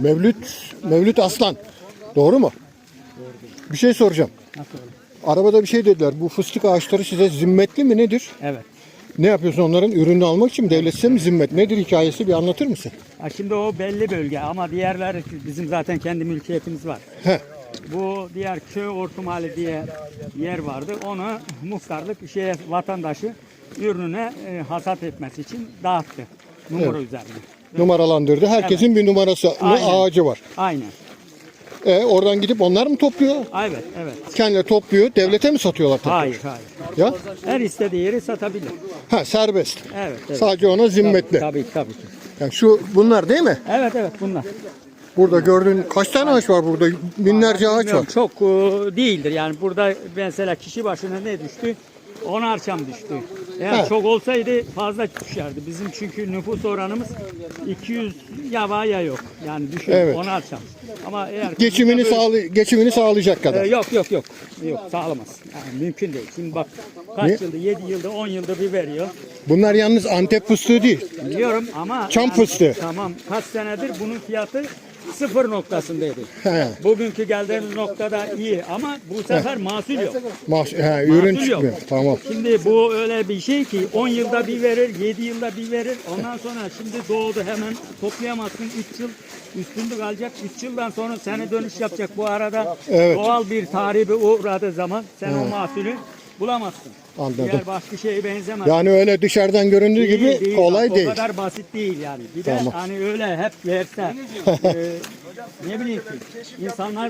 Mevlüt, Mevlüt Aslan. Doğru mu? Bir şey soracağım. Nasıl? Arabada bir şey dediler. Bu fıstık ağaçları size zimmetli mi nedir? Evet. Ne yapıyorsun onların ürünü almak için devlet size mi zimmet? Nedir hikayesi bir anlatır mısın? Ha, şimdi o belli bölge ama diğerler bizim zaten kendi mülkiyetimiz var. He. Bu diğer köy ortumali diye yer vardı. Onu muhtarlık şeye vatandaşı ürününe e, hasat etmesi için dağıttı. Numara üzerine. Numaralandırdı. Herkesin bir numarası Aynen. ağacı var. Aynen. E, oradan gidip onlar mı topluyor? Evet, evet. Kendileri topluyor. Devlete mi satıyorlar? tekrar? Hayır, hayır. Ya? Her istediği yeri satabilir. Ha serbest. Evet, evet. Sadece ona zimmetli. Tabii, tabii ki. Yani şu bunlar değil mi? Evet, evet bunlar. Burada gördüğün kaç tane ağaç var burada? Binlerce ağaç var. Bilmiyorum, çok e, değildir. Yani burada mesela kişi başına ne düştü? Onar çam düştü. Eğer Evet. çok olsaydı fazla düşerdi. Bizim çünkü nüfus oranımız 200 ya var ya yok. Yani düşün Evet. onar çam. Ama eğer Geçimini böyle- sağlı geçimini sağlayacak kadar. Ee, yok yok yok. Yok sağlamaz. Yani mümkün değil. Şimdi bak kaç Ne? yılda 7 yılda 10 yılda bir veriyor. Bunlar yalnız Antep fıstığı değil. Biliyorum ama Çam fıstığı. Tamam. Kaç senedir bunun fiyatı sıfır noktasındaydı. He. Bugünkü geldiğimiz noktada iyi ama bu sefer mahsul yok. Mas he, ürün Mahsul yok. çıkmıyor. Tamam. Şimdi bu öyle bir şey ki 10 yılda bir verir, 7 yılda bir verir. Ondan sonra şimdi doğdu hemen toplayamazsın. 3 yıl üstünde kalacak. 3 yıldan sonra sene dönüş yapacak. Bu arada Evet. doğal bir tahribi uğradığı zaman sen o mahsulü bulamazsın. Anladım. Diğer başka şeye benzemez. Yani öyle dışarıdan göründüğü Değil, gibi değil. kolay o değil. kadar basit değil yani. Bir de Tamam. hani öyle hep verse e, ne bileyim ki insanlar